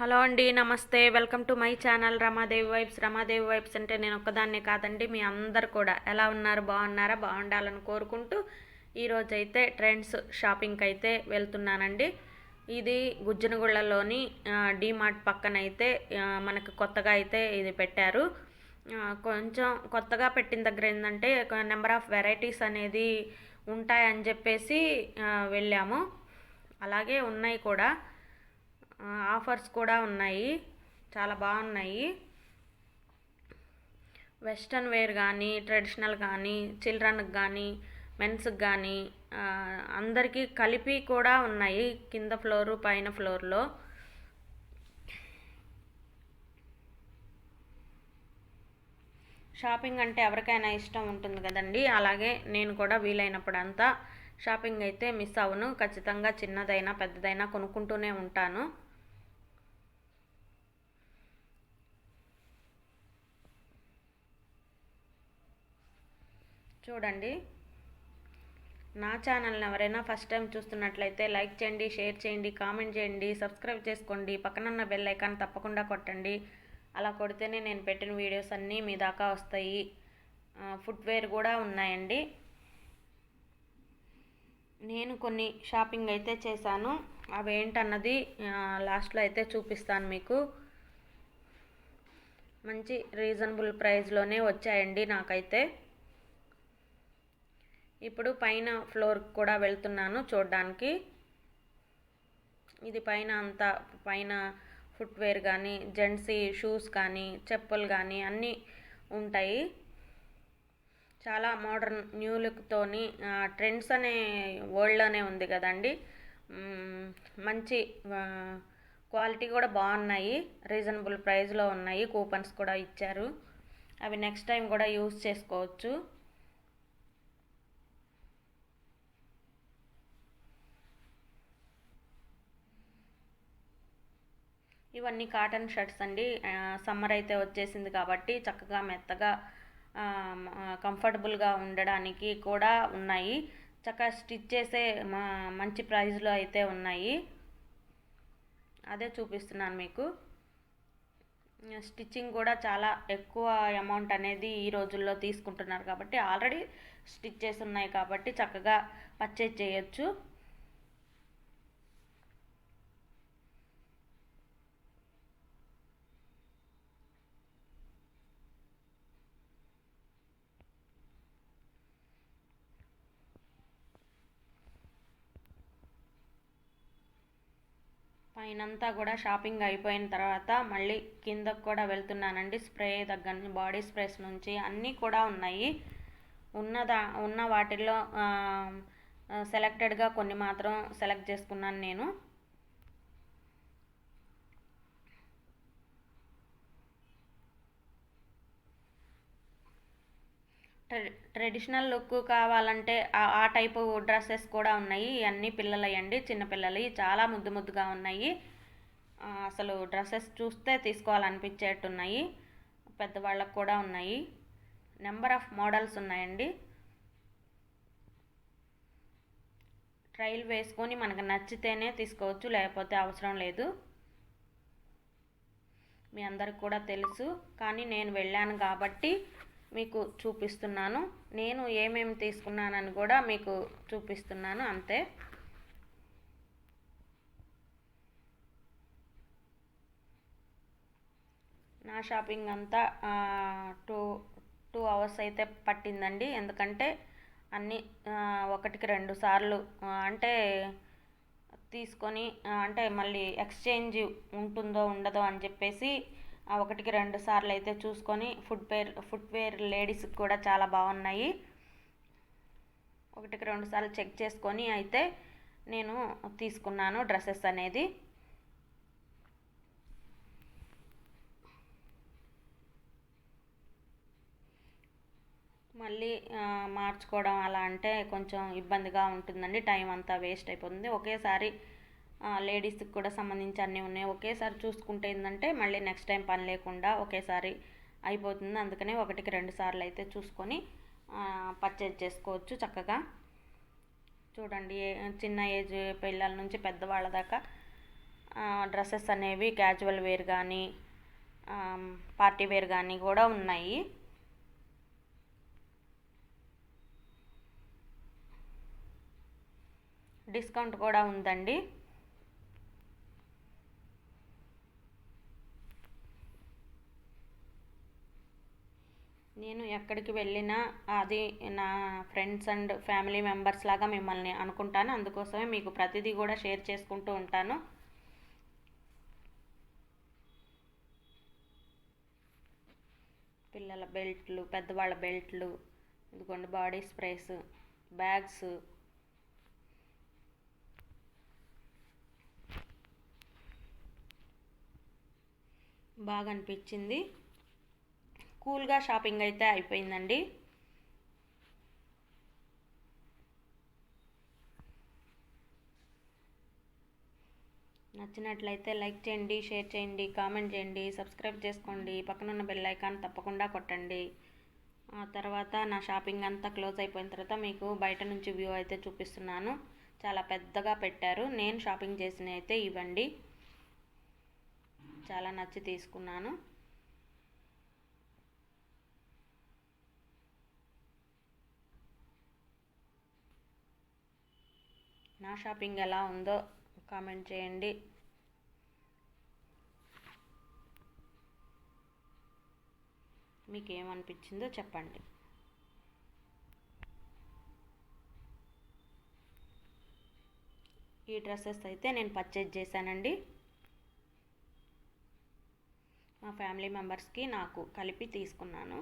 Hello అండి నమస్తే. Welcome to my channel Ramadevi vibes. Ramadevi vibes అంటే నేను ఒక్కదాన్నే కాదండి మీ అందరు కూడా. ఎలా ఉన్నారు? బాగున్నారా? బాగుండాలని కోరుకుంటూ ఈరోజు అయితే ట్రెండ్స్ షాపింగ్కి అయితే వెళ్తున్నానండి. ఇది గుజ్జనగుళ్ళలోని డీమార్ట్ పక్కన అయితే మనకు కొత్తగా అయితే ఇది పెట్టారు. కొంచెం కొత్తగా పెట్టిన దగ్గర ఏంటంటే నెంబర్ ఆఫ్ వెరైటీస్ అనేది ఉంటాయని చెప్పేసి వెళ్ళాము. అలాగే ఉన్నాయి కూడా. ఆఫర్స్ కూడా ఉన్నాయి. చాలా బాగున్నాయి. వెస్ట్రన్ వేర్ కానీ ట్రెడిషనల్ కానీ చిల్డ్రన్కి కానీ మెన్స్కి కానీ అందరికీ కలిపి కూడా ఉన్నాయి కింద ఫ్లోరు పైన ఫ్లోర్లో. షాపింగ్ అంటే ఎవరికైనా ఇష్టం ఉంటుంది కదండి. అలాగే నేను కూడా వీలైనప్పుడు అంతా షాపింగ్ అయితే మిస్ అవ్వను. ఖచ్చితంగా చిన్నదైనా పెద్దదైనా కొనుక్కుంటూనే ఉంటాను. చూడండి. నా ఛానల్ని ఎవరైనా ఫస్ట్ టైం చూస్తున్నట్లయితే లైక్ చేయండి షేర్ చేయండి కామెంట్ చేయండి సబ్స్క్రైబ్ చేసుకోండి పక్కనున్న బెల్ ఐకాన్ తప్పకుండా కొట్టండి. అలా కొడితేనే నేను పెట్టిన వీడియోస్ అన్నీ మీ దాకా వస్తాయి. ఫుట్వేర్ కూడా ఉన్నాయండి. నేను కొన్ని షాపింగ్ అయితే చేశాను. అవి ఏంటన్నది లాస్ట్లో అయితే చూపిస్తాను మీకు. మంచి రీజనబుల్ ప్రైస్లోనే వచ్చాయండి నాకైతే. ఇప్పుడు పైన ఫ్లోర్ కూడా వెళ్తున్నాను చూడడానికి. ఇది పైన అంతా పైన ఫుట్వేర్ కానీ జెంట్స్ షూస్ కానీ చెప్పులు కానీ అన్నీ ఉంటాయి. చాలా మోడర్న్ న్యూ లుక్తోని ట్రెండ్స్ అనే వరల్డ్లోనే ఉంది కదండి. మంచి క్వాలిటీ కూడా బాగున్నాయి. రీజనబుల్ ప్రైస్లో ఉన్నాయి. కూపన్స్ కూడా ఇచ్చారు. అవి నెక్స్ట్ టైం కూడా యూస్ చేసుకోవచ్చు. ఇవన్నీ కాటన్ షర్ట్స్ అండి. సమ్మర్ అయితే వచ్చేసింది కాబట్టి చక్కగా మెత్తగా కంఫర్టబుల్గా ఉండడానికి కూడా ఉన్నాయి. చక్కగా స్టిచ్ చేసే మంచి ప్రైస్లో అయితే ఉన్నాయి. అదే చూపిస్తున్నాను మీకు. స్టిచ్చింగ్ కూడా చాలా ఎక్కువ అమౌంట్ అనేది ఈ రోజుల్లో తీసుకుంటున్నారు కాబట్టి ఆల్రెడీ స్టిచ్ చేసి ఉన్నాయి కాబట్టి చక్కగా పర్చేజ్ చేయొచ్చు. పైనంతా కూడా షాపింగ్ అయిపోయిన తర్వాత మళ్ళీ కిందకు కూడా వెళ్తున్నానండి. స్ప్రే దగ్గర బాడీ స్ప్రేస్ నుంచి అన్నీ కూడా ఉన్నాయి. ఉన్నదా ఉన్న వాటిల్లో సెలెక్టెడ్గా కొన్ని మాత్రం సెలెక్ట్ చేసుకున్నాను నేను. ట్రెడిషనల్ లుక్ కావాలంటే ఆ- టైపు డ్రెస్సెస్ కూడా ఉన్నాయి. అన్నీ పిల్లలయ్యండి చిన్నపిల్లలు చాలా ముద్దు ముద్దుగా ఉన్నాయి. అసలు డ్రెస్సెస్ చూస్తే తీసుకోవాలనిపించేట్టున్నాయి. పెద్దవాళ్ళకు కూడా ఉన్నాయి. నెంబర్ ఆఫ్ మోడల్స్ ఉన్నాయండి. ట్రైల్ వేసుకొని మనకు నచ్చితేనే తీసుకోవచ్చు లేకపోతే అవసరం లేదు. మీ అందరికి కూడా తెలుసు. కానీ నేను వెళ్ళాను కాబట్టి మీకు చూపిస్తున్నాను. నేను ఏమేమి తీసుకున్నానని కూడా మీకు చూపిస్తున్నాను అంతే. నా షాపింగ్ అంతా టూ టూ అవర్స్ అయితే పట్టిందండి. ఎందుకంటే అన్నీ ఒకటికి రెండు సార్లు అంటే తీసుకొని అంటే మళ్ళీ ఎక్స్చేంజ్ ఉంటుందో ఉండదో అని చెప్పేసి ఒకటికి రెండు సార్లు అయితే చూసుకొని ఫుట్వేర్ ఫుట్వేర్ లేడీస్కి కూడా చాలా బాగున్నాయి. ఒకటికి రెండు సార్లు చెక్ చేసుకొని అయితే నేను తీసుకున్నాను డ్రెస్సెస్ అనేది. మళ్ళీ మార్చుకోవడం అలా అంటే కొంచెం ఇబ్బందిగా ఉంటుందండి. టైం అంతా వేస్ట్ అయిపోతుంది. ఒకేసారి లేడీస్కి కూడా సంబంధించి అన్నీ ఉన్నాయి. ఒకేసారి చూసుకుంటే ఏంటంటే మళ్ళీ నెక్స్ట్ టైం పని లేకుండా ఒకేసారి అయిపోతుంది. అందుకనే ఒకటికి రెండు సార్లు అయితే చూసుకొని పర్చేజ్ చేసుకోవచ్చు చక్కగా. చూడండి ఏ- చిన్న ఏజ్ పిల్లల నుంచి పెద్దవాళ్ళ దాకా డ్రెస్సెస్ అనేవి క్యాజువల్ వేర్ కానీ పార్టీ వేర్ కానీ కూడా ఉన్నాయి. డిస్కౌంట్ కూడా ఉందండి. నేను ఎక్కడికి వెళ్ళినా అది నా ఫ్రెండ్స్ అండ్ ఫ్యామిలీ మెంబర్స్ లాగా మిమ్మల్ని అనుకుంటాను. అందుకోసమే మీకు ప్రతిదీ కూడా షేర్ చేసుకుంటూ ఉంటాను. పిల్లల బెల్ట్లు పెద్దవాళ్ళ బెల్ట్లు ఇదిగోండి బాడీ స్ప్రేస్ బ్యాగ్స్. బాగా అనిపించింది. కూల్గా షాపింగ్ అయితే అయిపోయిందండి. నచ్చినట్లయితే లైక్ చేయండి షేర్ చేయండి కామెంట్ చేయండి సబ్స్క్రైబ్ చేసుకోండి పక్కనున్న బెల్ ఐకాన్ తప్పకుండా కొట్టండి. ఆ తర్వాత నా షాపింగ్ అంతా క్లోజ్ అయిపోయిన తర్వాత మీకు బయట నుంచి వ్యూ అయితే చూపిస్తున్నాను. చాలా పెద్దగా పెట్టారు. నేను షాపింగ్ చేసినవి అయితే ఇవ్వండి చాలా నచ్చి తీసుకున్నాను. నా షాపింగ్ ఎలా ఉందో కామెంట్ చేయండి. మీకు ఏమనిపించిందో చెప్పండి. ఈ డ్రెస్సెస్ అయితే నేను పర్చేజ్ చేశానండి. మా ఫ్యామిలీ మెంబర్స్కి నాకు కలిపి తీసుకున్నాను.